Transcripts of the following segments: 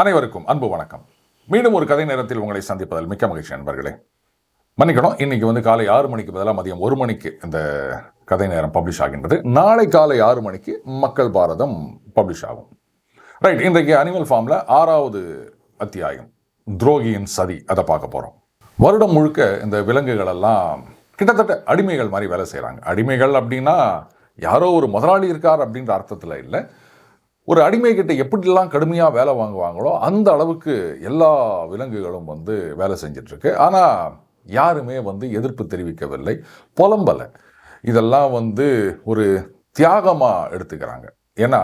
அனைவருக்கும் அன்பு வணக்கம். மீண்டும் ஒரு கதை நேரத்தில் உங்களை சந்திப்பதில் மிக்க மகிழ்ச்சி நண்பர்களே. மன்னிக்கணும் இன்னைக்கு வந்து காலை ஆறு மணிக்கு பதிலாக மதியம் ஒரு மணிக்கு இந்த கதை நேரம் பப்ளிஷ் ஆகின்றது. நாளை காலை ஆறு மணிக்கு மக்கள் பாரதம் பப்ளிஷ் ஆகும். ரைட் இன்றைக்கு அனிமல் ஃபார்மில் ஆறாவது அத்தியாயம் துரோகியின் சதி அதை பார்க்க போகிறோம் வருடம் முழுக்க இந்த விலங்குகள் எல்லாம் கிட்டத்தட்ட அடிமைகள் மாதிரி வேலை செய்கிறாங்க அடிமைகள் அப்படின்னா யாரோ ஒரு முதலாளி இருக்கார் அப்படின்ற அர்த்தத்தில் இல்லை. ஒரு அடிமைகிட்ட எப்படிலாம் கடுமையாக வேலை வாங்குவாங்களோ அந்த அளவுக்கு எல்லா விலங்குகளும் வந்து வேலை செஞ்சிட்ருக்கு. ஆனால் யாருமே வந்து எதிர்ப்பு தெரிவிக்கவில்லை. புலம்பலை. இதெல்லாம் வந்து ஒரு தியாகமாக எடுத்துக்கிறாங்க. ஏன்னா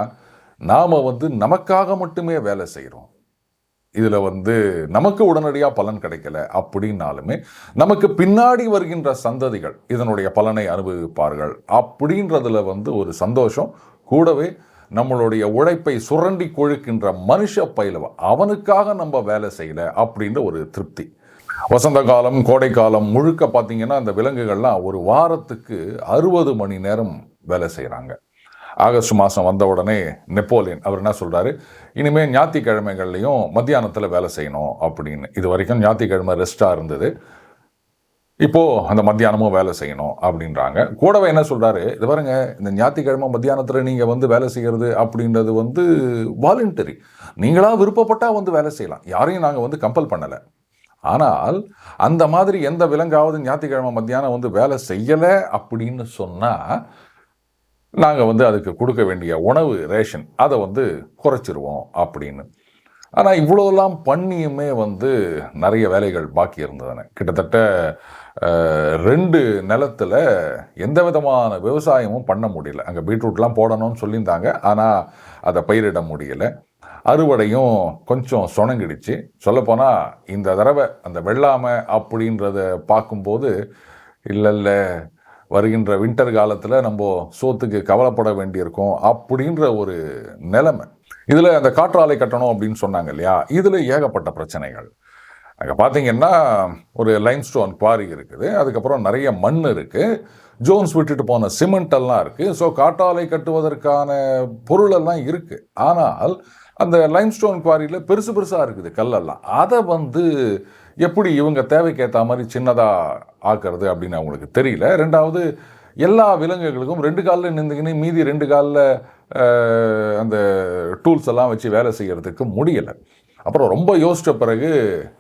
நாம் வந்து நமக்காக மட்டுமே வேலை செய்கிறோம் இதில் வந்து நமக்கு உடனடியாக பலன் கிடைக்கல அப்படின்னாலுமே நமக்கு பின்னாடி வருகின்ற சந்ததிகள் இதனுடைய பலனை அனுபவிப்பார்கள் அப்படின்றதுல வந்து ஒரு சந்தோஷம். கூடவே நம்மளுடைய உழைப்பை சுரண்டி கொழுக்கின்ற மனுஷ பயிலவ அவனுக்காக நம்ம வேலை செய்யல அப்படின்ற ஒரு திருப்தி. வசந்த காலம் கோடை காலம் முழுக்க பார்த்தீங்கன்னா அந்த விலங்குகள்லாம் ஒரு வாரத்துக்கு அறுபது மணி நேரம் வேலை செய்கிறாங்க ஆகஸ்ட் மாதம் வந்த உடனே நெப்போலியன் அவர் என்ன சொல்கிறாரு இனிமேல் ஞாயிற்றுக்கிழமைகள்லையும் மத்தியானத்தில் வேலை செய்யணும் அப்படின்னு. இது வரைக்கும் ஞாயிற்றுக்கிழமை ரெஸ்ட்டாக இருந்தது. இப்போது அந்த மத்தியானமும் வேலை செய்யணும் அப்படின்றாங்க. கூடவே என்ன சொல்கிறாரு இது பாருங்க இந்த ஞாயிற்றுக்கிழமை மத்தியானத்தில் நீங்கள் வந்து வேலை செய்கிறது அப்படின்றது வந்து வாலண்டரி நீங்களாக விருப்பப்பட்டால் வந்து வேலை செய்யலாம். யாரையும் நாங்கள் வந்து கம்பல் பண்ணலை. ஆனால் அந்த மாதிரி எந்த விலங்காவது ஞாயிற்றுக்கிழமை மத்தியானம் வந்து வேலை செய்யலை அப்படின்னு சொன்னால் நாங்கள் வந்து அதுக்கு கொடுக்க வேண்டிய உணவு ரேஷன் அதை வந்து குறைச்சிருவோம் அப்படின்னு. ஆனால் இவ்வளோலாம் பண்ணியுமே வந்து நிறைய வேலைகள் பாக்கி இருந்ததுன்னு. கிட்டத்தட்ட ரெண்டு நிலத்தில் எந்த விதமான விவசாயமும் பண்ண முடியல. அங்கே பீட்ரூட்லாம் போடணும்னு சொல்லியிருந்தாங்க. ஆனால் அதை பயிரிட முடியல. அறுவடையும் கொஞ்சம் சுணங்கிடுச்சு. சொல்லப்போனால் இந்த தடவை அந்த வெள்ளாமை அப்படின்றத பார்க்கும்போது இல்லை இல்லை வருகின்ற வின்டர் காலத்தில் நம்ம சோத்துக்கு கவலைப்பட வேண்டியிருக்கும் அப்படின்ற ஒரு நிலைமை. இதில் அந்த காற்றாலை கட்டணும் அப்படின்னு சொன்னாங்க இல்லையா? இதில் ஏகப்பட்ட பிரச்சனைகள். அங்கே பார்த்தீங்கன்னா ஒரு லைம்ஸ்டோன் குவாரி இருக்குது. அதுக்கப்புறம் நிறைய மண் இருக்குது ஜோன்ஸ் விட்டுட்டு போன சிமெண்ட் எல்லாம் இருக்குது ஸோ காட்டாலை கட்டுவதற்கான பொருளெல்லாம் இருக்குது ஆனால் அந்த லைம்ஸ்டோன் குவாரியில் பெருசு பெருசாக இருக்குது கல்லெல்லாம். அதை வந்து எப்படி இவங்க தேவைக்கேற்ற மாதிரி சின்னதாக ஆக்குறது அப்படின்னு அவங்களுக்கு தெரியல. ரெண்டாவது எல்லா விலங்குகளுக்கும் ரெண்டு காலில் நின்றுக்கின்னு மீதி ரெண்டு காலில் அந்த டூல்ஸ் எல்லாம் வச்சு வேலை செய்கிறதுக்கு முடியலை. அப்புறம் ரொம்ப யோசித்த பிறகு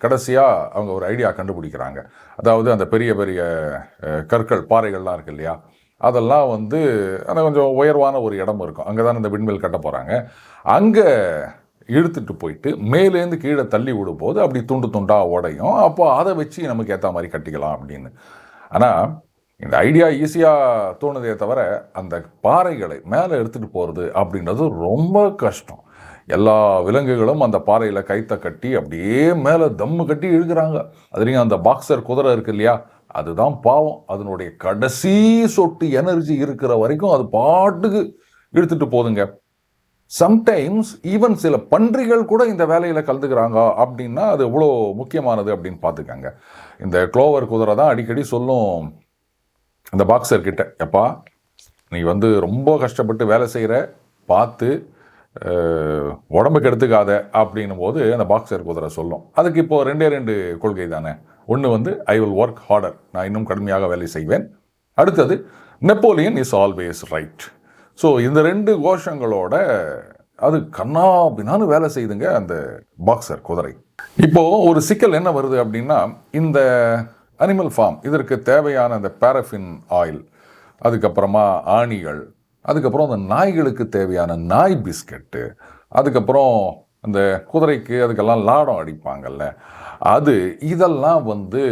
கடைசியாக அவங்க ஒரு ஐடியா கண்டுபிடிக்கிறாங்க. அதாவது அந்த பெரிய பெரிய கற்கள் பாறைகள்லாம் இருக்கு இல்லையா? அதெல்லாம் வந்து அந்த கொஞ்சம் உயர்வான ஒரு இடம் இருக்கும். அங்கே தான் இந்த விண்வெல் கட்ட போகிறாங்க அங்கே இழுத்துட்டு போயிட்டு மேலேருந்து கீழே தள்ளி விடும்போது அப்படி துண்டு துண்டாக உடையும். அப்போ அதை வச்சு நமக்கு ஏற்ற மாதிரி கட்டிக்கலாம் அப்படின்னு. ஆனால் இந்த ஐடியா ஈஸியாக தோணுதே தவிர அந்த பாறைகளை மேலே எடுத்துகிட்டு போகிறது அப்படின்றது ரொம்ப கஷ்டம். எல்லா விலங்குகளும் அந்த பாறையில் கைத்தை கட்டி அப்படியே மேலே தம்மு கட்டி இழுக்கிறாங்க. அதுலேயும் அந்த பாக்ஸர் குதிரை இருக்கு இல்லையா? அதுதான் பாவம். அதனுடைய கடைசி சொட்டு எனர்ஜி இருக்கிற வரைக்கும் அது பாட்டுக்கு இழுத்துட்டு போகுதுங்க. சம்டைம்ஸ் ஈவன் சில பன்றிகள் கூட இந்த வேலையில் கலந்துக்கிறாங்க அப்படின்னா அது எவ்வளோ முக்கியமானது அப்படின்னு பார்த்துக்கங்க. இந்த க்ளோவர் குதிரை தான் அடிக்கடி சொல்லும் இந்த பாக்ஸர் கிட்ட எப்பா நீ வந்து ரொம்ப கஷ்டப்பட்டு வேலை செய்கிற பார்த்து உடம்புக்கு எடுத்துக்காத அப்படின்னும் போது அந்த பாக்ஸர் குதிரை சொல்லும். அதுக்கு இப்போது ரெண்டே ரெண்டு கொள்கை தானே. ஒன்று வந்து ஐ வில் ஒர்க் ஹார்டர் நான் இன்னும் கடுமையாக வேலை செய்வேன். அடுத்தது Napoleon is always right so இந்த ரெண்டு கோஷங்களோட அது கண்ணா பின்னான்னு வேலை செய்துங்க அந்த பாக்ஸர் குதிரை. இப்போது ஒரு சிக்கல் என்ன வருது அப்படின்னா இந்த அனிமல் ஃபார்ம் இதற்கு தேவையான அந்த பேரஃபின் ஆயில் அதுக்கப்புறமா ஆணிகள் அதுக்கப்புறம் அந்த நாய்களுக்கு தேவையான நாய் பிஸ்கட்டு அதுக்கப்புறம் அந்த குதிரைக்கு அதுக்கெல்லாம் லாடம் அடிப்பாங்கல்ல அது இதெல்லாம் வந்து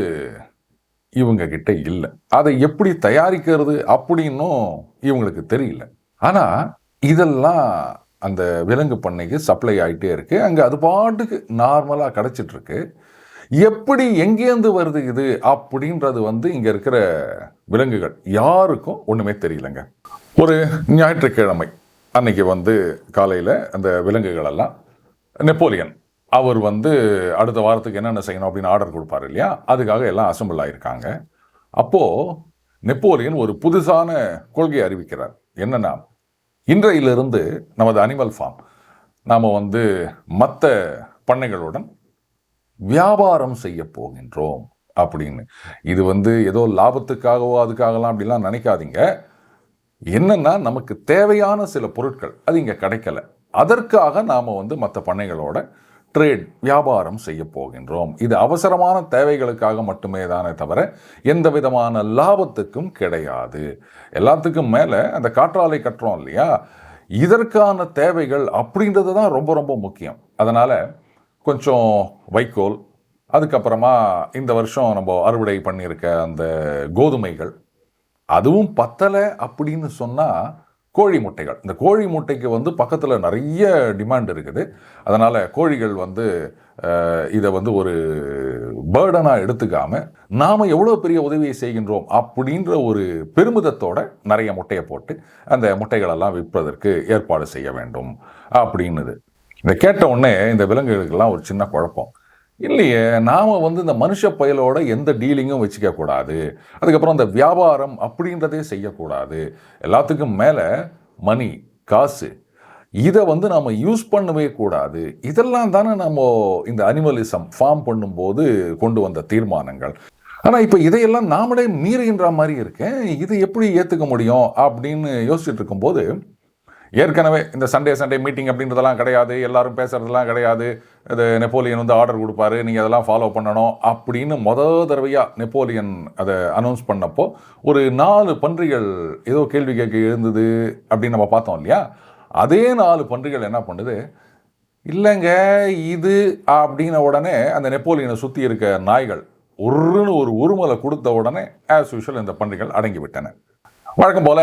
இவங்க கிட்ட இல்லை. அதை எப்படி தயாரிக்கிறது அப்படின்னும் இவங்களுக்கு தெரியல. ஆனால் இதெல்லாம் அந்த விலங்கு பண்ணைக்கு சப்ளை ஆகிட்டே இருக்குது அங்கே அது பாட்டுக்கு நார்மலாக கிடச்சிட்ருக்கு. எப்படி எங்கேருந்து வருது இது அப்படின்றது வந்து இங்கே இருக்கிற விலங்குகள் யாருக்கும் ஒன்றுமே தெரியலங்க. ஒரு ஞாயிற்றுக்கிழமை அன்னைக்கு வந்து காலையில் அந்த விலங்குகள் எல்லாம் நெப்போலியன் அவர் வந்து அடுத்த வாரத்துக்கு என்னென்ன செய்யணும் அப்படின்னு ஆர்டர் கொடுப்பாரு இல்லையா? அதுக்காக எல்லாம் அசம்பிள் ஆகியிருக்காங்க அப்போது நெப்போலியன் ஒரு புதுசான கொள்கையை அறிவிக்கிறார். என்னென்னா இன்றையிலிருந்து நமது அனிமல் ஃபார்ம் நாம் வந்து மற்ற பண்ணைகளுடன் வியாபாரம் செய்ய போகின்றோம் அப்படின்னு. இது வந்து ஏதோ லாபத்துக்காகவோ அதுக்காகலாம் அப்படிலாம் நினைக்காதீங்க. என்னன்னா நமக்கு தேவையான சில பொருட்கள் அது இங்கே கிடைக்கல. அதற்காக நாம் வந்து மற்ற பண்ணைகளோட ட்ரேட் வியாபாரம் செய்ய போகின்றோம். இது அவசரமான தேவைகளுக்காக மட்டுமே தானே தவிர எந்த விதமான லாபத்துக்கும் கிடையாது. எல்லாத்துக்கும் மேலே அந்த காற்றாலை கட்டுறோம் இல்லையா? இதற்கான தேவைகள் அப்படின்றது தான் ரொம்ப ரொம்ப முக்கியம். அதனால் கொஞ்சம் வைக்கோல் அதுக்கப்புறமா இந்த வருஷம் நம்ம அறுவடை பண்ணியிருக்க அந்த கோதுமைகள் அதுவும் பத்தலை அப்படின்னு சொன்னால் கோழி முட்டைகள். இந்த கோழி முட்டைக்கு வந்து பக்கத்தில் நிறைய டிமாண்ட் இருக்குது. அதனால் கோழிகள் வந்து இதை வந்து ஒரு பேர்டனாக எடுத்துக்காமல் நாம் எவ்வளோ பெரிய உதவியை செய்கின்றோம் அப்படின்ற ஒரு பெருமிதத்தோட நிறைய முட்டையை போட்டு அந்த முட்டைகளெல்லாம் விற்பதற்கு ஏற்பாடு செய்ய வேண்டும் அப்படின்னுது. இதை கேட்ட உடனே இந்த விலங்குகளுக்கெல்லாம் ஒரு சின்ன குழப்பம். இல்லையே நாம் வந்து இந்த மனுஷ பயலோட எந்த டீலிங்கும் வச்சுக்க கூடாது. அதுக்கப்புறம் இந்த வியாபாரம் அப்படின்றதே செய்யக்கூடாது. எல்லாத்துக்கும் மேலே மணி காசு இதை வந்து நாம் யூஸ் பண்ணவே கூடாது. இதெல்லாம் தானே நம்ம இந்த அனிமலிசம் ஃபார்ம் பண்ணும்போது கொண்டு வந்த தீர்மானங்கள். ஆனால் இப்போ இதையெல்லாம் நாமளே மீறுகின்ற மாதிரி இருக்கேன். இதை எப்படி ஏற்றுக்க முடியும் அப்படின்னு யோசிச்சுட்டு இருக்கும்போது ஏற்கனவே இந்த சண்டே சண்டே மீட்டிங் அப்படின்றதெல்லாம் கிடையாது. எல்லாரும் பேசுறதெல்லாம் கிடையாது. இது நெப்போலியன் வந்து ஆர்டர் கொடுப்பாரு. நீங்கள் அதெல்லாம் ஃபாலோ பண்ணணும் அப்படின்னு மொதல் தடவையாக நெப்போலியன் அதை அனௌன்ஸ் பண்ணப்போ ஒரு நாலு பன்றிகள் ஏதோ கேள்வி கேட்க எழுந்தது அப்படின்னு நம்ம பார்த்தோம் இல்லையா? அதே நாலு பன்றிகள் என்ன பண்ணுது? இல்லைங்க இது அப்படின்ன உடனே அந்த நெப்போலியனை சுற்றி இருக்க நாய்கள் ஒருன்னு ஒரு உருமலை கொடுத்த உடனே ஆஸ் யூஷுவல் இந்த பன்றிகள் அடங்கி விட்டன வழக்கம் போல்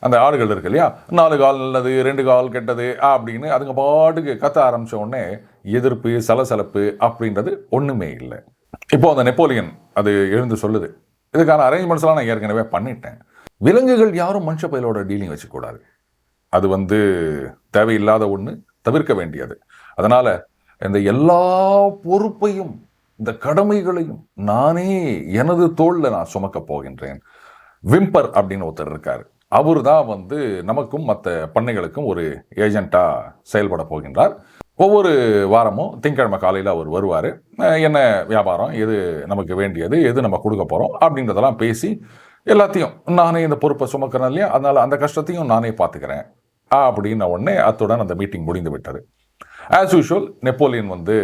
அந்த ஆடுகள் இருக்கு இல்லையா? நாலு கால் நல்லது ரெண்டு கால் கெட்டது அப்படின்னு அதுங்க பாட்டுக்கு கத்த ஆரம்பிச்ச உடனே எதிர்ப்பு சலசலப்பு அப்படின்றது ஒன்றுமே இல்லை. இப்போ அந்த நெப்போலியன் அது எழுந்து சொல்லுது. இதுக்கான அரேஞ்ச்மெண்ட்ஸ்லாம் நான் ஏற்கனவே பண்ணிட்டேன். விலங்குகள் யாரும் மனுஷ பயிலோட டீலிங் வச்சுக்கூடாது. அது வந்து தேவையில்லாத ஒன்று தவிர்க்க வேண்டியது. அதனால இந்த எல்லா பொறுப்பையும் இந்த கடமைகளையும் நானே எனது தோளில் நான் சுமக்கப் போகின்றேன். விம்பர் அப்படின்னு ஒருத்தர் இருக்கார். அவர் தான் வந்து நமக்கும் மற்ற பண்ணைகளுக்கும் ஒரு ஏஜெண்ட்டாக செயல்பட போகின்றார். ஒவ்வொரு வாரமும் திங்கக்கிழமை காலையில் அவர் வருவார். என்ன வியாபாரம் எது நமக்கு வேண்டியது எது நம்ம கொடுக்க போகிறோம் அப்படின்றதெல்லாம் பேசி எல்லாத்தையும் நானே இந்த பொறுப்பை சுமக்கிறேன் இல்லையா? அதனால் அந்த கஷ்டத்தையும் நானே பார்த்துக்கிறேன். அப்படின்ன உடனே அத்துடன் அந்த மீட்டிங் முடிந்து விட்டது. ஆஸ் யூஷுவல் நெப்போலியன் வந்து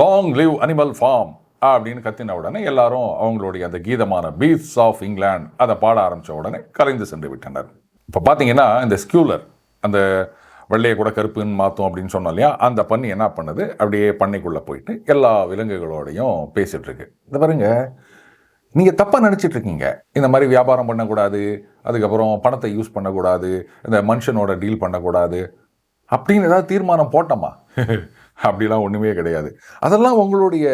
லாங் லிவ் அனிமல் ஃபார்ம் அப்படின்னு கத்தின உடனே எல்லாரும் அவங்களுடைய அந்த கீதமான பீட்ஸ் ஆஃப் இங்கிலாந்து அதை பாட ஆரம்பித்த உடனே கலைந்து சென்று விட்டனர். இப்போ பார்த்தீங்கன்னா இந்த ஸ்கியூலர் அந்த வெள்ளையை கூட கருப்புன்னு மாற்றும் அப்படின்னு சொன்னோம் இல்லையா? அந்த பண்ணி என்ன பண்ணுது? அப்படியே பண்ணைக்குள்ளே போயிட்டு எல்லா விலங்குகளோடையும் பேசிகிட்ருக்கு இந்த பாருங்க நீங்கள் தப்பாக நினச்சிட்ருக்கீங்க இந்த மாதிரி வியாபாரம் பண்ணக்கூடாது அதுக்கப்புறம் பணத்தை யூஸ் பண்ணக்கூடாது இந்த மனுஷனோட டீல் பண்ணக்கூடாது அப்படின்னு ஏதாவது தீர்மானம் போட்டோமா? அப்படிலாம் ஒன்றுமே கிடையாது. அதெல்லாம் உங்களுடைய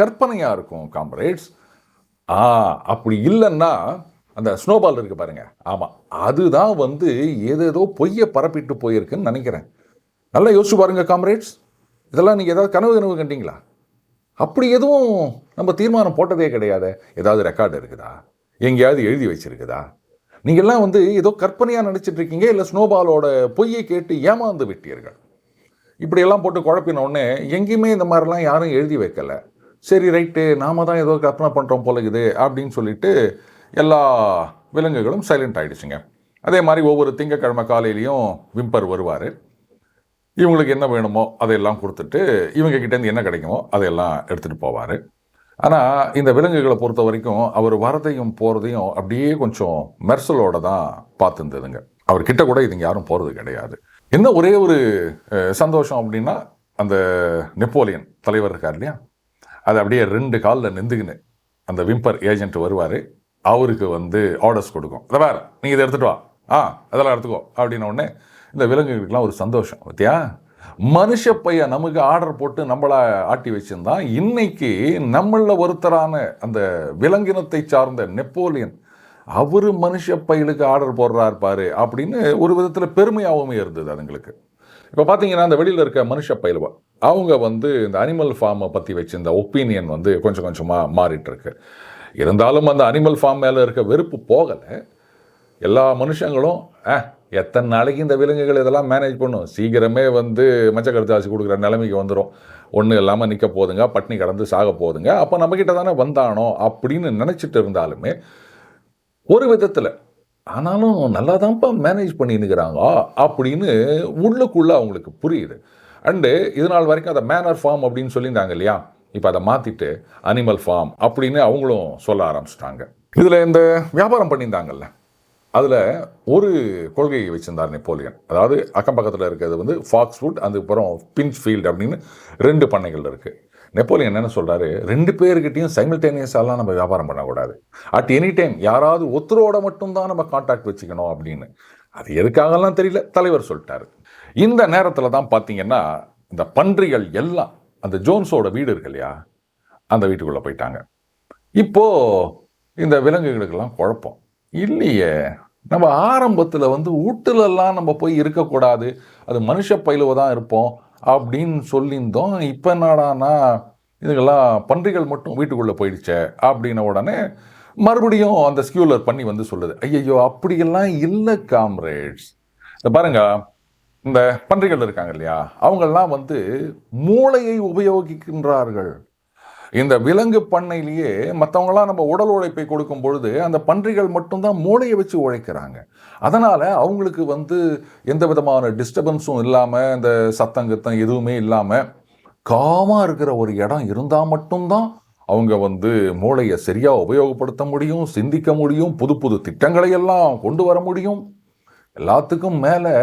கற்பனையாக இருக்கும் காம்ரேட்ஸ் ஆ அப்படி இல்லைன்னா அந்த ஸ்னோபால் இருக்குது பாருங்கள் ஆமாம் அதுதான் வந்து ஏதேதோ பொய்யை பரப்பிட்டு போயிருக்குன்னு நினைக்கிறேன். நல்லா யோசிச்சு பாருங்கள் காம்ரேட்ஸ் இதெல்லாம் நீங்கள் ஏதாவது கனவு கனவு கண்டிங்களா? அப்படி எதுவும் நம்ம தீர்மானம் போட்டதே கிடையாது. ஏதாவது ரெக்கார்டு இருக்குதா? எங்கேயாவது எழுதி வச்சிருக்குதா? நீங்கள்லாம் வந்து ஏதோ கற்பனையாக நினச்சிட்ருக்கீங்க இல்லை ஸ்னோபாலோட பொய்யை கேட்டு ஏமாந்து விட்டீர்கள்? இப்படியெல்லாம் போட்டு குழப்பினோடனே எங்கேயுமே இந்த மாதிரிலாம் யாரும் எழுதி வைக்கல. சரி ரைட்டு நாம தான் ஏதோ கற்பனை பண்ணுறோம் போல இது அப்படின்னு சொல்லிட்டு எல்லா விலங்குகளும் சைலண்ட் ஆகிடுச்சுங்க அதே மாதிரி ஒவ்வொரு திங்கக்கிழமை காலையிலையும் விம்பர் வருவார். இவங்களுக்கு என்ன வேணுமோ அதையெல்லாம் கொடுத்துட்டு இவங்க கிட்டேருந்து என்ன கிடைக்குமோ அதையெல்லாம் எடுத்துகிட்டு போவார். ஆனால் இந்த விலங்குகளை பொறுத்த வரைக்கும் அவர் வரதையும் போகிறதையும் அப்படியே கொஞ்சம் மெர்சலோட தான் பார்த்துருந்ததுங்க. அவர்கிட்ட கூட இதுங்க யாரும் போகிறது கிடையாது. என்ன ஒரே ஒரு சந்தோஷம் அப்படின்னா அந்த நெப்போலியன் தலைவர் இருக்கார் இல்லையா? அது அப்படியே ரெண்டு காலில் நின்றுக்கின்னு அந்த விம்பர் ஏஜென்ட் வருவார். அவருக்கு வந்து ஆர்டர்ஸ் கொடுக்கும். இதை வேறு நீங்கள் இதை எடுத்துகிட்டு வா. ஆ அதெல்லாம் எடுத்துக்கோ. அப்படின்ன உடனே இந்த விலங்குகளுக்கெல்லாம் ஒரு சந்தோஷம். பார்த்தியா மனுஷ பையன் நமக்கு ஆர்டர் போட்டு நம்மளை ஆட்டி வச்சுருந்தான். இன்னைக்கு நம்மளில் ஒருத்தரான அந்த விலங்கினத்தை சார்ந்த நெப்போலியன் அவர் மனுஷ பையலுக்கு ஆர்டர் போடுறாரு பாரு அப்படின்னு ஒரு விதத்தில் பெருமையாகவும் இருந்தது அதுங்களுக்கு. இப்போ பார்த்தீங்கன்னா அந்த வெளியில் இருக்க மனுஷ பயிலுவா அவங்க வந்து இந்த அனிமல் ஃபார்மை பற்றி வச்சிருந்த ஒப்பீனியன் வந்து கொஞ்சம் கொஞ்சமாக மாறிட்டுருக்கு. இருந்தாலும் அந்த அனிமல் ஃபார்ம் மேலே இருக்க வெறுப்பு போகலை. எல்லா மனுஷங்களும் ஆ எத்தனை நாளைக்கு இந்த விலங்குகள் இதெல்லாம் மேனேஜ் பண்ணும்? சீக்கிரமே வந்து மச்ச கருத்தாசி கொடுக்குற நிலைமைக்கு வந்துடும் ஒன்றும் இல்லாமல் நிற்க போதுங்க பட்னி கடந்து சாக போதுங்க. அப்போ நம்மக்கிட்ட தானே வந்தானோ? அப்படின்னு நினச்சிட்டு இருந்தாலுமே ஒரு விதத்தில். ஆனாலும் நல்லா தான்ப்பா மேனேஜ் பண்ணினுக்கிறாங்க அப்படின்னு உள்ளுக்குள்ளே அவங்களுக்கு புரியுது. அண்டு இது நாள் வரைக்கும் அதை மேனர் ஃபார்ம் அப்படின்னு சொல்லியிருந்தாங்க இல்லையா? இப்போ அதை மாற்றிட்டு அனிமல் ஃபார்ம் அப்படின்னு அவங்களும் சொல்ல ஆரம்பிச்சிட்டாங்க. இதில் இந்த வியாபாரம் பண்ணியிருந்தாங்கல்ல அதில் ஒரு கொள்கையை வச்சுருந்தார் நெப்போலியன். அதாவது அக்கம் பக்கத்தில் இருக்கிறது வந்து ஃபாக்ஸ்வுட் அதுக்கப்புறம் பின்ச்ஃபீல்ட் அப்படின்னு ரெண்டு பண்ணைகள் இருக்குது நெப்போலியன் என்ன சொல்கிறாரு ரெண்டு பேர்கிட்டையும் சைமில்டேனியஸாலாம் நம்ம வியாபாரம் பண்ணக்கூடாது. அட் எனி டைம் யாராவது ஒருத்தரோட மட்டும்தான் நம்ம காண்டாக்ட் வச்சுக்கணும் அப்படின்னு. அது எதுக்காகலாம் தெரியல தலைவர் சொல்லிட்டாரு. இந்த நேரத்தில் தான் பார்த்தீங்கன்னா இந்த பன்றிகள் எல்லாம் அந்த ஜோன்ஸோட வீடு இருக்கு இல்லையா அந்த வீட்டுக்குள்ளே போயிட்டாங்க. இப்போ இந்த விலங்குகளுக்கெல்லாம் குழப்பம். இல்லையே நம்ம ஆரம்பத்தில் வந்து வீட்டிலெல்லாம் நம்ம போய் இருக்கக்கூடாது. அது மனுஷ பயிலுவ தான் இருப்போம். அப்படின்னு சொல்லியிருந்தோம். இப்போ என்னடானா இதுக்கெல்லாம் பன்றிகள் மட்டும் வீட்டுக்குள்ளே போயிடுச்சே அப்படின்ன உடனே மறுபடியும் அந்த ஸ்கியூலர் பண்ணி வந்து சொல்லுது. ஐயையோ அப்படியெல்லாம் இல்லை காம்ரேட்ஸ் இந்த பாருங்க இந்த பன்றிகள் இருக்காங்க இல்லையா? அவங்கெல்லாம் வந்து மூளையை உபயோகிக்கின்றார்கள். இந்த விலங்கு பண்ணையிலேயே மற்றவங்களாம் நம்ம உடல் உழைப்பை கொடுக்கும் பொழுது அந்த பன்றிகள் மட்டும்தான் மூளையை வச்சு உழைக்கிறாங்க. அதனால் அவங்களுக்கு வந்து எந்த விதமான டிஸ்டர்பன்ஸும் இல்லாமல் இந்த சத்தங்கத்தம் எதுவுமே இல்லாமல் காமாக இருக்கிற ஒரு இடம் இருந்தால் மட்டும்தான் அவங்க வந்து மூளையை சரியாக உபயோகப்படுத்த முடியும் சிந்திக்க முடியும் புது புது திட்டங்களை எல்லாம் கொண்டு வர முடியும். எல்லாத்துக்கும் மேலே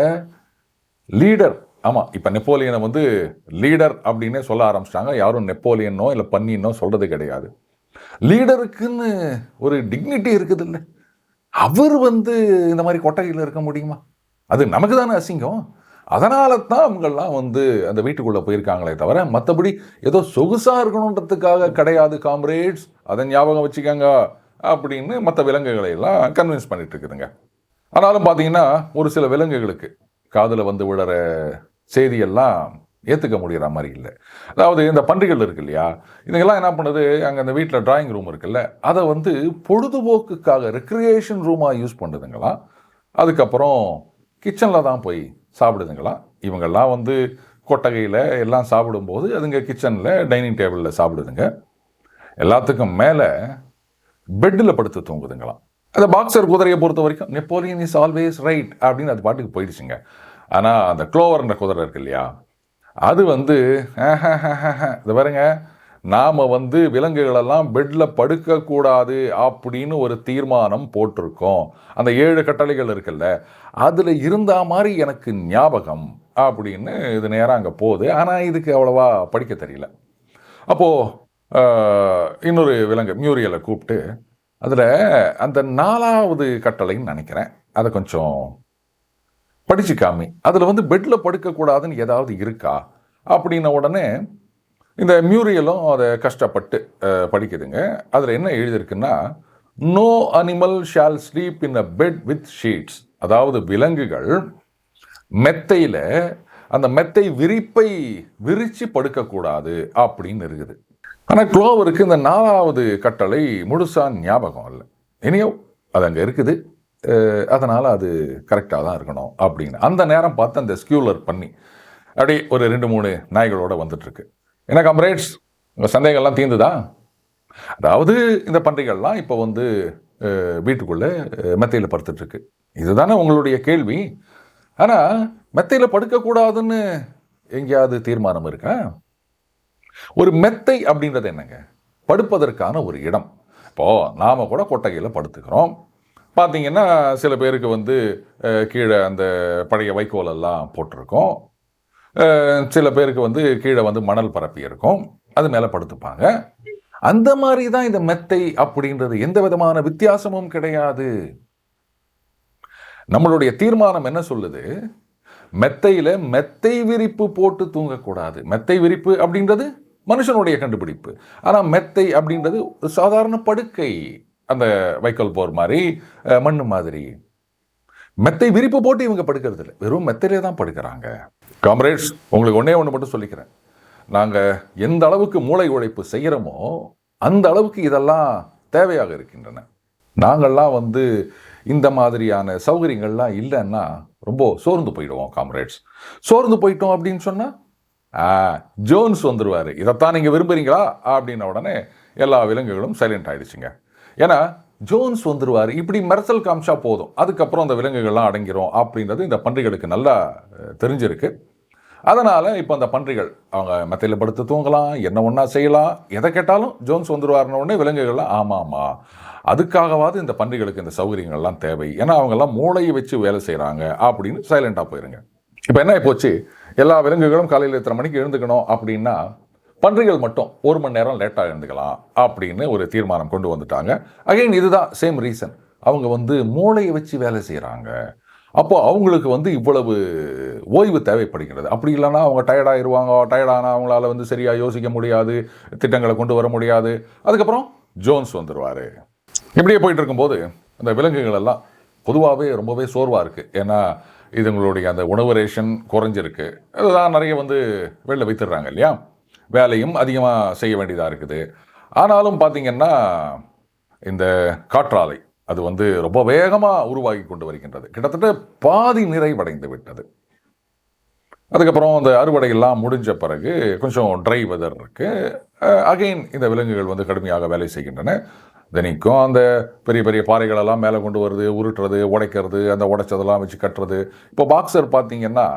லீடர் ஆமாம் இப்போ நெப்போலியனை வந்து லீடர் அப்படின்னே சொல்ல ஆரம்பிச்சிட்டாங்க. யாரும் நெப்போலியனோ இல்லை பன்னினோ சொல்கிறது கிடையாது. லீடருக்குன்னு ஒரு டிக்னிட்டி இருக்குது இல்லை அவர் வந்து இந்த மாதிரி கொட்டகையில் இருக்க முடியுமா? அது நமக்கு தானே அசிங்கம். அதனால தான் அவங்கெல்லாம் வந்து அந்த வீட்டுக்குள்ளே போயிருக்காங்களே தவிர மற்றபடி ஏதோ சொகுசாக இருக்கணுன்றதுக்காக கிடையாது. காம்ரேட்ஸ் அதை ஞாபகம் வச்சுக்கோங்க அப்படின்னு மற்ற விலங்குகளை எல்லாம் கன்வின்ஸ் பண்ணிட்டு இருக்குதுங்க. ஆனாலும் பார்த்தீங்கன்னா ஒரு சில விலங்குகளுக்கு காதில் வந்து விழற செய்தியெல்லாம் ஏற்றுக்க முடிகிற மாதிரி இல்லை. அதாவது இந்த பன்றிகள் இருக்கு இல்லையா? இதுங்கெல்லாம் என்ன பண்ணுது? அங்கே அந்த வீட்டில் டிராயிங் ரூம் இருக்குல்ல அதை வந்து பொழுதுபோக்குக்காக ரெக்ரியேஷன் ரூமாக யூஸ் பண்ணுதுங்களாம் அதுக்கப்புறம் கிச்சனில் தான் போய் சாப்பிடுதுங்களாம் இவங்கெல்லாம் வந்து கொட்டகையில் எல்லாம் சாப்பிடும்போது அதுங்க கிச்சனில் டைனிங் டேபிளில் சாப்பிடுதுங்க. எல்லாத்துக்கும் மேலே பெட்டில் படுத்து தூங்குதுங்களாம். அந்த பாக்ஸர் குதிரையை பொறுத்த வரைக்கும் நெப்போலியன் இஸ் ஆல்வேஸ் ரைட் அப்படின்னு அது பாட்டுக்கு போயிடுச்சுங்க. ஆனால் அந்த க்ளோவர்ன்ற குதிரை இருக்கு இல்லையா? அது வந்து இது பாருங்க. நாம் வந்து விலங்குகளெல்லாம் பெட்டில் படுக்கக்கூடாது அப்படின்னு ஒரு தீர்மானம் போட்டிருக்கோம். அந்த ஏழு கட்டளைகள் இருக்குல்ல அதில் இருந்தால் மாதிரி எனக்கு ஞாபகம் அப்படின்னு இது நேராக அங்கே போகுது. ஆனால் இதுக்கு அவ்வளவா படிக்க தெரியல. அப்போது இன்னொரு விலங்கு மியூரியலை கூப்பிட்டு அதில் அந்த நாலாவது கட்டளைன்னு நினைக்கிறேன். அதை கொஞ்சம் படித்து காமி அதில் வந்து பெட்டில் படுக்கக்கூடாதுன்னு ஏதாவது இருக்கா? அப்படின்ன உடனே இந்த மியூரியலும் அதை கஷ்டப்பட்டு படிக்குதுங்க. அதில் என்ன எழுதியிருக்குன்னா no animal shall sleep in a bed with sheets அதாவது விலங்குகள் மெத்தையில் அந்த மெத்தை விரிப்பை விரித்து படுக்கக்கூடாது அப்படின்னு இருக்குது. ஆனால் க்ளோவருக்கு இந்த நாலாவது கட்டளை முழுசா ஞாபகம் இல்லை. இனியோ அது அங்கே இருக்குது. அதனால் அது கரெக்டாக தான் இருக்கணும் அப்படின்னு. அந்த நேரம் பார்த்து அந்த ஸ்கியூலர் பண்ணி அப்படியே ஒரு ரெண்டு மூணு நாய்களோடு வந்துட்டுருக்கு. என்ன கம்ரேட்ஸ் உங்கள் சந்தேகம்லாம் தீர்ந்துதா? அதாவது இந்த பன்றிகள்லாம் இப்போ வந்து வீட்டுக்குள்ளே மெத்தையில் படுத்துட்ருக்கு இதுதானே உங்களுடைய கேள்வி. ஆனால் மெத்தையில் படுக்கக்கூடாதுன்னு எங்கேயாவது தீர்மானம் இருக்கா? ஒரு மெத்தை அப்படின்றது என்னங்க? படுப்பதற்கான ஒரு இடம். இப்போது நாம் கூட கொட்டகையில் படுத்துக்கிறோம். பார்த்தீங்கன்னா சில பேருக்கு வந்து கீழே அந்த பழைய வைக்கோல் எல்லாம் போட்டிருக்கோம். சில பேருக்கு வந்து கீழே வந்து மணல் பரப்பி இருக்கும். அது மேலே படுத்துப்பாங்க. அந்த மாதிரி தான் இந்த மெத்தை அப்படின்றது. எந்த விதமான வித்தியாசமும் கிடையாது. நம்மளுடைய தீர்மானம் என்ன சொல்லுது? மெத்தையில் மெத்தை விரிப்பு போட்டு தூங்கக்கூடாது. மெத்தை விரிப்பு அப்படின்றது மனுஷனுடைய கண்டுபிடிப்பு. ஆனால் மெத்தை அப்படின்றது ஒரு சாதாரண படுக்கை. அந்த வைக்கோல் போர் மாதிரி மண் மண்ணு மாதிரி. மெத்தை விரிப்பு போட்டு இவங்க படுக்கிறது இல்லை வெறும் மெத்தையிலே தான் படுக்கிறாங்க. காம்ரேட்ஸ் உங்களுக்கு ஒன்றே ஒன்று மட்டும் சொல்லிக்கிறேன். நாங்கள் எந்த அளவுக்கு மூளை உழைப்பு செய்கிறோமோ அந்த அளவுக்கு இதெல்லாம் தேவையாக இருக்கின்றன. நாங்கள்லாம் வந்து இந்த மாதிரியான சௌகரியங்கள்லாம் இல்லைன்னா ரொம்ப சோர்ந்து போயிடுவோம் காம்ரேட்ஸ் சோர்ந்து போயிட்டோம் அப்படின்னு சொன்னால் ஜோன்ஸ் வந்துடுவார் இதைத்தான் நீங்கள் விரும்புறீங்களா? அப்படின்ன உடனே எல்லா விலங்குகளும் சைலண்ட் ஆகிடுச்சிங்க ஏன்னா ஜோன்ஸ் வந்துடுவார் இப்படி மெர்சல் காமிச்சா போதும். அதுக்கப்புறம் அந்த விலங்குகள்லாம் அடங்கிரும் அப்படின்றது இந்த பன்றிகளுக்கு நல்லா தெரிஞ்சிருக்கு. அதனால் இப்போ அந்த பன்றிகள் அவங்க மெத்தையில் படுத்து தூங்கலாம் என்ன ஒன்றா செய்யலாம் எதை கேட்டாலும் ஜோன்ஸ் வந்துருவாருன உடனே விலங்குகள்லாம் ஆமாம்மா அதுக்காகவாது இந்த பன்றிகளுக்கு இந்த சௌகரியங்கள்லாம் தேவை. ஏன்னா அவங்கெல்லாம் மூளையை வச்சு வேலை செய்கிறாங்க அப்படின்னு சைலண்டாக போயிருங்க. இப்போ என்ன போச்சு? எல்லா விலங்குகளும் காலையில் இத்தனை மணிக்கு எழுந்துக்கணும் அப்படின்னா பன்றிகள் மட்டும் ஒரு மணி நேரம் லேட்டாக இருந்துக்கலாம் அப்படின்னு ஒரு தீர்மானம் கொண்டு வந்துட்டாங்க. அகைன் இதுதான் சேம் ரீசன் அவங்க வந்து மூளையை வச்சு வேலை செய்கிறாங்க அப்போ அவங்களுக்கு வந்து இவ்வளவு ஓய்வு தேவைப்படுகிறது. அப்படி இல்லைன்னா அவங்க டயர்டாகிடுவாங்க டயர்டானா அவங்களால வந்து சரியாக யோசிக்க முடியாது. திட்டங்களை கொண்டு வர முடியாது. அதுக்கப்புறம் ஜோன்ஸ் வந்துடுவார் இப்படியே போயிட்டு இருக்கும்போது அந்த விலங்குகள் எல்லாம் பொதுவாகவே ரொம்பவே சோர்வாக இருக்குது ஏன்னா இதுங்களுடைய அந்த உணவு ரேஷன் குறைஞ்சிருக்கு. அதுதான் நிறைய வந்து வெளில வைத்துடுறாங்க இல்லையா? வேலையும் அதிகமாக செய்ய வேண்டியதாக இருக்குது. ஆனாலும் பார்த்திங்கன்னா இந்த காற்றாலை அது வந்து ரொம்ப வேகமாக உருவாகி கொண்டு வருகின்றது. கிட்டத்தட்ட பாதி நிறைவடைந்து விட்டது. அதுக்கப்புறம் அந்த அறுவடையெல்லாம் முடிஞ்ச பிறகு கொஞ்சம் ட்ரை வெதர் இருக்குது அகைன் இந்த விலங்குகள் வந்து கடுமையாக வேலை செய்கின்றன. தினிக்கும் அந்த பெரிய பெரிய பாறைகளெல்லாம் மேலே கொண்டு வருது உருட்டுறது உடைக்கிறது அந்த உடைச்சதெல்லாம் வச்சு கட்டுறது. இப்போ பாக்ஸர் பார்த்தீங்கன்னா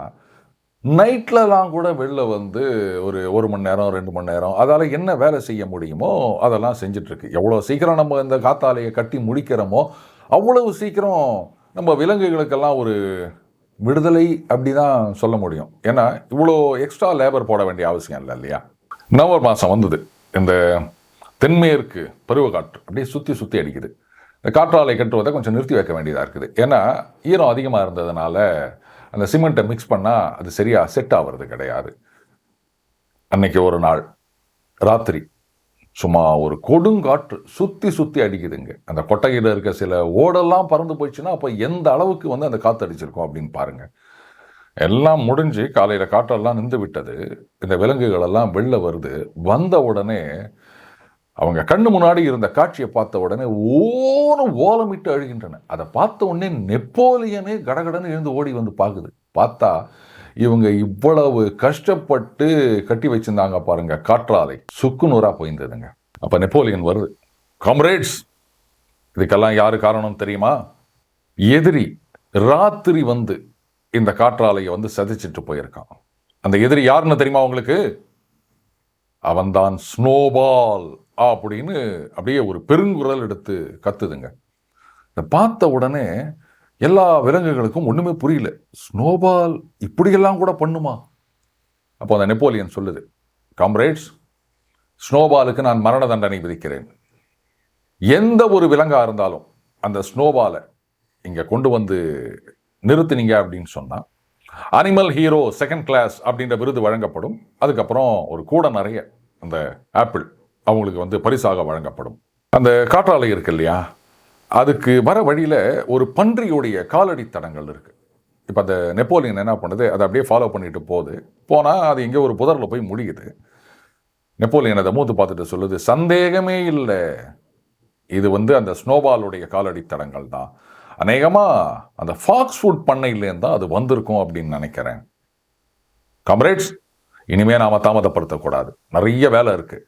நைட்லலாம் கூட வெளில வந்து ஒரு ஒரு மணி நேரம் ரெண்டு மணி நேரம் அதால் என்ன வேலை செய்ய முடியுமோ அதெல்லாம் செஞ்சிட்ருக்கு. எவ்வளோ சீக்கிரம் நம்ம இந்த காத்தாலையை கட்டி முடிக்கிறோமோ அவ்வளவு சீக்கிரம் நம்ம விலங்குகளுக்கெல்லாம் ஒரு விடுதலை அப்படி தான் சொல்ல முடியும். ஏன்னா இவ்வளோ எக்ஸ்ட்ரா லேபர் போட வேண்டிய அவசியம் இல்லை இல்லையா? நவம்பர் மாதம் வந்தது. இந்த தென்மேற்கு பருவக்காற்று அப்படியே சுற்றி சுற்றி அடிக்குது. இந்த காற்றாலை கட்டுவதை கொஞ்சம் நிறுத்தி வைக்க வேண்டியதாக இருக்குது. ஏன்னா ஈரம் அதிகமாக இருந்ததுனால அந்த சிமெண்ட்டை மிக்ஸ் பண்ணால் அது சரியாக செட் ஆகிறது கிடையாது. அன்னைக்கு ஒரு நாள் ராத்திரி சும்மா ஒரு கொடுங்காற்று சுற்றி சுற்றி அடிக்குதுங்க. அந்த கொட்டகையில் இருக்க சில ஓடெல்லாம் பறந்து போயிடுச்சுன்னா அப்போ எந்த அளவுக்கு வந்து அந்த காற்று அடிச்சிருக்கோம் அப்படின்னு பாருங்கள் எல்லாம் முடிஞ்சு காலையில் காற்றெல்லாம் நின்று விட்டது இந்த விலங்குகளெல்லாம் வெளில வருது. வந்த உடனே அவங்க கண்ணு முன்னாடி இருந்த காட்சியை பார்த்த உடனே ஓனும் ஓலமிட்டு அழுகின்றன. அதை பார்த்த உடனே நெப்போலியனே கடகடன்னு எழுந்து ஓடி வந்து பார்க்குது. பார்த்தா இவங்க இவ்வளவு கஷ்டப்பட்டு கட்டி வச்சிருந்தாங்க பாருங்க காற்றாலை. சுக்குநூறாக போயிருந்ததுங்க அப்போ நெப்போலியன் வருது. காம்ரேட்ஸ் இதுக்கெல்லாம் யாரு காரணம் தெரியுமா? எதிரி ராத்திரி வந்து இந்த காற்றாலையை வந்து சதிச்சிட்டு போயிருக்கான். அந்த எதிரி யாருன்னு தெரியுமா உங்களுக்கு? அவன்தான் ஸ்னோபால். அப்படின்னு அப்படியே ஒரு பெருங்குரல் எடுத்து கத்துதுங்க. இதை பார்த்த உடனே எல்லா விலங்குகளுக்கும் ஒன்றுமே புரியல. ஸ்னோபால் இப்படியெல்லாம் கூட பண்ணுமா? அப்போ அந்த நெப்போலியன் சொல்லுது காம்ரேட்ஸ் ஸ்னோபாலுக்கு நான் மரண தண்டனை விதிக்கிறேன். எந்த ஒரு விலங்காக இருந்தாலும் அந்த ஸ்னோபாலை இங்கே கொண்டு வந்து நிறுத்துனீங்க அப்படின்னு சொன்னால் அனிமல் ஹீரோ செகண்ட் கிளாஸ் அப்படின்ற விருது வழங்கப்படும். அதுக்கப்புறம் ஒரு கூட நிறைய அந்த ஆப்பிள் அவங்களுக்கு வந்து பரிசாக வழங்கப்படும். அந்த காற்றாலை இருக்கு இல்லையா? அதுக்கு வர வழியில் ஒரு பன்றியுடைய காலடி தடங்கள் இருக்குது இப்போ அந்த நெப்போலியன் என்ன பண்ணுது? அதை அப்படியே ஃபாலோ பண்ணிட்டு போகுது. போனால் அது எங்கேயோ ஒரு புதரில் போய் முடியுது. நெப்போலியன் அதை மூத்து பார்த்துட்டு சொல்லுது சந்தேகமே இல்லை. இது வந்து அந்த ஸ்னோபாலுடைய காலடி தடங்கள் தான். அநேகமாக அந்த ஃபாக்ஸ் ஃபுட் பண்ணையிலேருந்து தான் அது வந்திருக்கும் அப்படின்னு நினைக்கிறேன். கம்ரேட்ஸ் இனிமேல் நாம் தாமதப்படுத்தக்கூடாது. நிறைய வேலை இருக்குது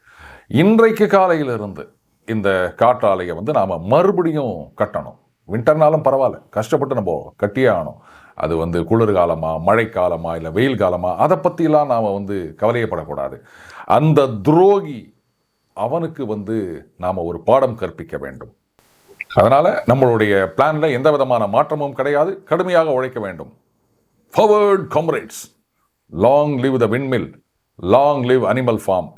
இன்றைக்கு காலையிலிருந்து இந்த காற்றாலையை வந்து நாம் மறுபடியும் கட்டணும். வின்டர்னாலும் பரவாயில்ல. கஷ்டப்பட்டு நம்ம கட்டியே ஆகணும். அது வந்து குளிர்காலமா மழைக்காலமா இல்லை வெயில் காலமா அதை பற்றிலாம் நாம் வந்து கவலையப்படக்கூடாது. அந்த துரோகி அவனுக்கு வந்து நாம் ஒரு பாடம் கற்பிக்க வேண்டும். அதனால் நம்மளுடைய பிளானில் எந்த விதமான மாற்றமும் கிடையாது. கடுமையாக உழைக்க வேண்டும். Forward comrades long live the windmill long live animal farm